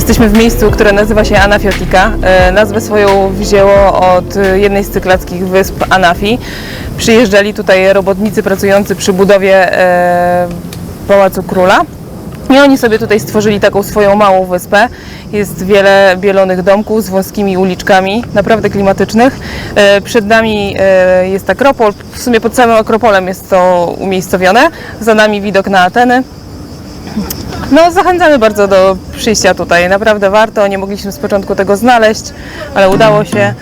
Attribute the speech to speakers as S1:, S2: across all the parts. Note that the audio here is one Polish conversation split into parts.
S1: Jesteśmy w miejscu, które nazywa się Anafiotika. E, Nazwę swoją wzięło od jednej z cyklackich wysp Anafi. Przyjeżdżali tutaj robotnicy pracujący przy budowie e, Pałacu Króla. I oni sobie tutaj stworzyli taką swoją małą wyspę. Jest wiele bielonych domków z wąskimi uliczkami, naprawdę klimatycznych. E, Przed nami jest Akropol, w sumie pod samym Akropolem jest to umiejscowione. Za nami widok na Ateny. No, zachęcamy bardzo do przyjścia tutaj. Naprawdę warto. Nie mogliśmy z początku tego znaleźć, ale udało się.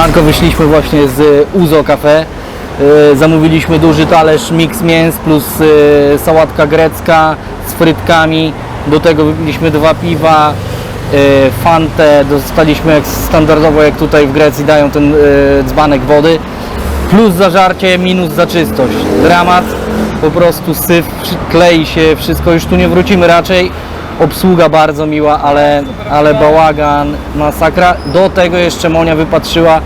S2: Siemanko, wyszliśmy właśnie z Uzo Cafe. E, Zamówiliśmy duży talerz mix mięs plus e, sałatka grecka z frytkami. Do tego wypiliśmy dwa piwa, e, fantę, dostaliśmy jak standardowo jak tutaj w Grecji dają ten e, dzbanek wody. Plus zażarcie, minus za czystość. Dramat, po prostu syf, klei się wszystko, już tu nie wrócimy raczej. Obsługa bardzo miła, ale, ale bałagan, masakra. Do tego jeszcze Monia wypatrzyła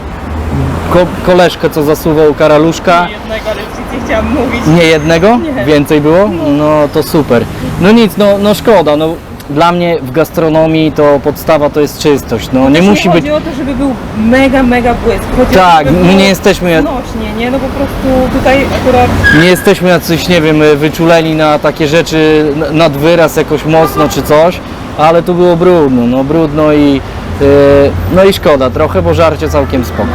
S2: ko koleżkę, co zasuwał karaluszka.
S1: Jednego, ale nic nie chciałam mówić.
S2: Nie jednego? Więcej było? No to super. No nic, no, no szkoda. No, dla mnie w gastronomii to podstawa to jest czystość. No nie musi być.
S1: chodzi o to, żeby był mega, mega błysk.
S2: Tak,
S1: żeby
S2: my nie jesteśmy-
S1: Znośnie, nie? No po prostu tutaj akurat
S2: Nie jesteśmy jacyś, nie wiem, wyczuleni na takie rzeczy n- nad wyraz jakoś mocno czy coś, ale tu było brudno, no brudno i yy, no i szkoda trochę, bo żarcie całkiem spoko.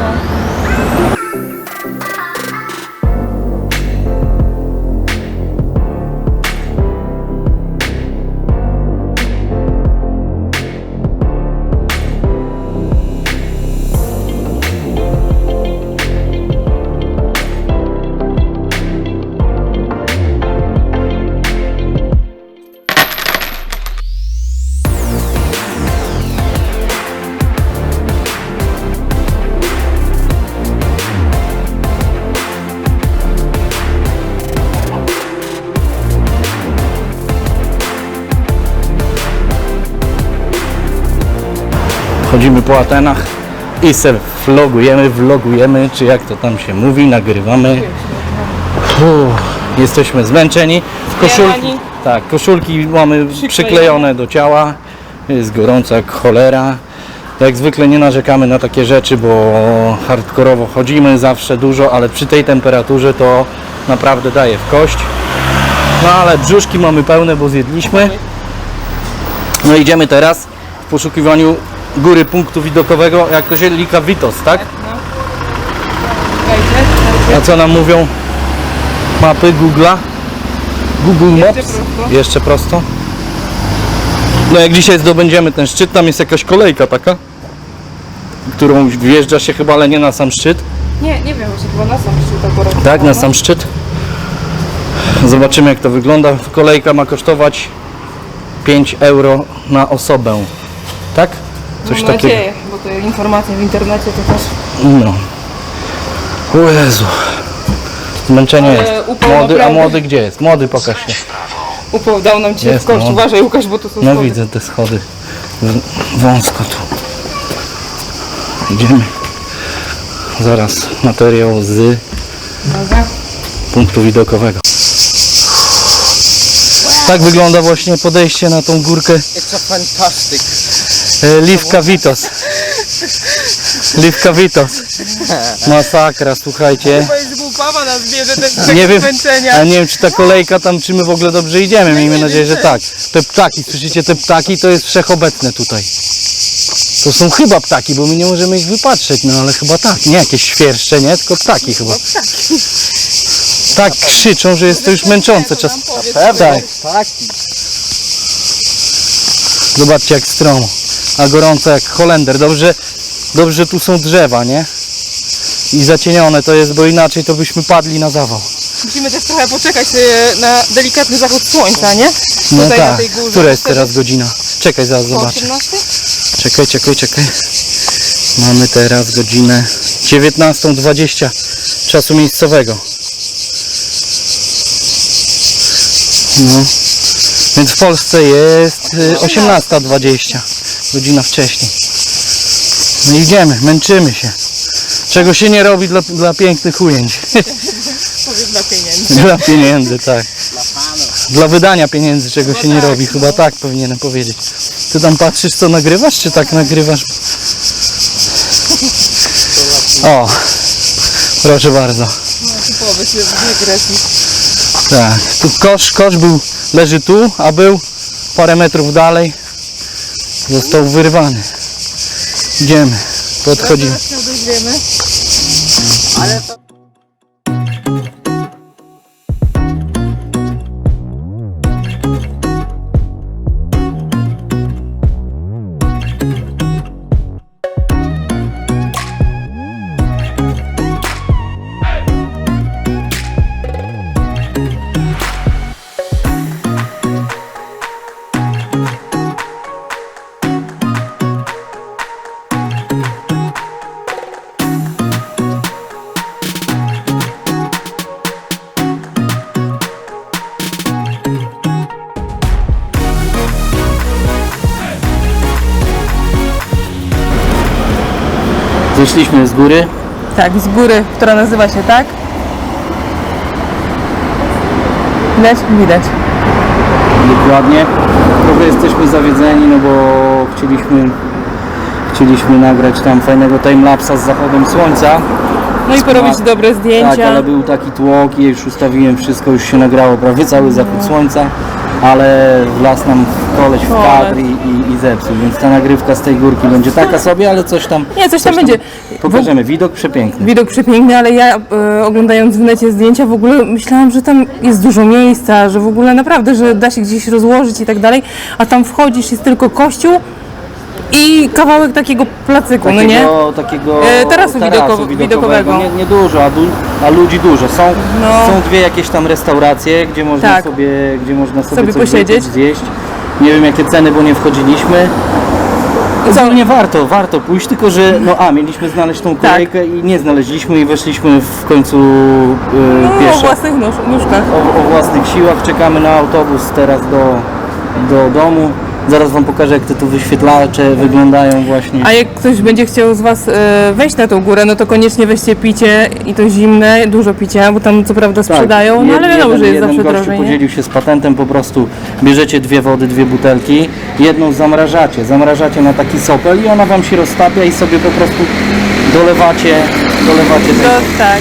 S2: Chodzimy po Atenach i se vlogujemy, vlogujemy, czy jak to tam się mówi, nagrywamy. Uff, jesteśmy zmęczeni. Koszulki, tak, koszulki mamy przyklejone do ciała. Jest gorąco jak cholera. Jak zwykle nie narzekamy na takie rzeczy, bo hardkorowo chodzimy zawsze dużo, ale przy tej temperaturze to naprawdę daje w kość. No ale brzuszki mamy pełne, bo zjedliśmy. No idziemy teraz w poszukiwaniu góry punktu widokowego, jak to się Lika Vitos, tak? A co nam mówią mapy Google'a? Google Maps?
S1: prosto.
S2: Jeszcze prosto. No jak dzisiaj zdobędziemy ten szczyt, tam jest jakaś kolejka taka, którą wjeżdża się chyba, ale nie na sam szczyt.
S1: Nie, nie wiem, właśnie chyba na sam szczyt akurat.
S2: Tak, na sam szczyt. Zobaczymy jak to wygląda. Kolejka ma kosztować 5 euro na osobę. Tak? Coś
S1: Mam
S2: takiego.
S1: nadzieję, bo te informacje w internecie to też...
S2: No. O Jezu. Zmęczenie
S1: Ale
S2: jest.
S1: upał
S2: Młody, a
S1: naprawdę.
S2: młody gdzie jest? Młody pokaż się.
S1: Upał dał nam cię
S2: Jest,
S1: w kość.
S2: no.
S1: Uważaj, Łukasz, bo to są
S2: No
S1: schody.
S2: widzę te schody. W- Wąsko tu. Idziemy. Zaraz materiał z punktu widokowego. Tak wygląda właśnie podejście na tą górkę
S3: It's a fantastic.
S2: E, Livka Vitos. Livka Vitos. Masakra, słuchajcie.
S1: Chyba jest głupawa
S2: Nie wiem, a nie wiem czy ta kolejka tam, czy my w ogóle dobrze idziemy, miejmy nadzieję, że tak. Te ptaki, słyszycie te ptaki, to jest wszechobecne tutaj. To są chyba ptaki, bo my nie możemy ich wypatrzeć, no ale chyba tak, nie jakieś świerszcze, nie, tylko ptaki chyba. Tak krzyczą, że jest to już męczące czas. Tak, zobaczcie jak stromo, a gorąco jak Holender. Dobrze, dobrze tu są drzewa, nie? I zacienione to jest, bo inaczej to byśmy padli na zawał.
S1: Musimy też trochę poczekać e, na delikatny zachód słońca, nie?
S2: No
S1: Tutaj na
S2: tak,
S1: tej górze.
S2: która jest teraz godzina? Czekaj, zaraz
S1: Po
S2: zobaczę.
S1: 18?
S2: Czekaj, czekaj, czekaj. Mamy teraz godzinę 19.20 czasu miejscowego. No. Więc w Polsce jest y, 18.20. Godzina wcześniej. No idziemy, męczymy się. Czego się nie robi dla, dla pięknych ujęć.
S1: Powiedz dla pieniędzy.
S2: Dla pieniędzy, tak. Dla wydania pieniędzy, czego się nie robi. Chyba tak powinienem powiedzieć. Ty tam patrzysz, co nagrywasz, czy tak nagrywasz? O, proszę bardzo.
S1: Typowy się wygresji.
S2: Tak, tu kosz, kosz był, leży tu, a był parę metrów dalej. Został wyrwany. Idziemy, podchodzimy.
S3: Ale to...
S2: Zeszliśmy z góry.
S1: Tak, z góry, która nazywa się tak. Widać? Widać.
S2: Dokładnie. Trochę jesteśmy zawiedzeni, no bo chcieliśmy, chcieliśmy nagrać tam fajnego timelapsa z zachodem słońca.
S1: No i porobić dobre zdjęcia.
S2: Tak, ale był taki tłok i już ustawiłem wszystko, już się nagrało prawie cały zachód słońca, ale w las nam koleś wpadł i, i, i zepsuł, więc ta nagrywka z tej górki będzie taka sobie, ale coś tam,
S1: Nie, coś tam będzie.
S2: pokażemy. Widok przepiękny.
S1: Widok przepiękny, ale ja e, oglądając w necie zdjęcia w ogóle myślałam, że tam jest dużo miejsca, że w ogóle naprawdę, że da się gdzieś rozłożyć i tak dalej, a tam wchodzisz, jest tylko kościół i kawałek takiego placyku, no nie?
S2: Takiego, takiego
S1: E, tarasu widoko- widokowego.
S2: Nie, nie dużo, a, du, a ludzi dużo. Są,
S1: No.
S2: są dwie jakieś tam restauracje, gdzie można
S1: Tak.
S2: sobie, gdzie można sobie,
S1: Sobie
S2: coś
S1: posiedzieć.
S2: wypić, zjeść. Nie wiem jakie ceny, bo nie wchodziliśmy.
S1: Co?
S2: Ogólnie warto, warto pójść, tylko że no a, mieliśmy znaleźć tą
S1: Tak.
S2: kolejkę i nie znaleźliśmy i weszliśmy w końcu yy,
S1: No, o
S2: pieszo.
S1: własnych nóż, nóżkach.
S2: O, o własnych siłach czekamy na autobus teraz do, do domu. Zaraz wam pokażę jak te tu wyświetlacze wyglądają właśnie.
S1: A jak ktoś będzie chciał z Was e, wejść na tą górę, no to koniecznie weźcie picie i to zimne, dużo picia, bo tam co prawda sprzedają, no ale wiadomo, że jest
S2: jeden
S1: zawsze
S2: gościu
S1: drożej, nie?
S2: podzielił się z patentem, po prostu bierzecie dwie wody, dwie butelki, jedną zamrażacie, zamrażacie na taki sopel i ona wam się roztapia i sobie po prostu dolewacie, dolewacie
S1: To
S2: tej
S1: tak.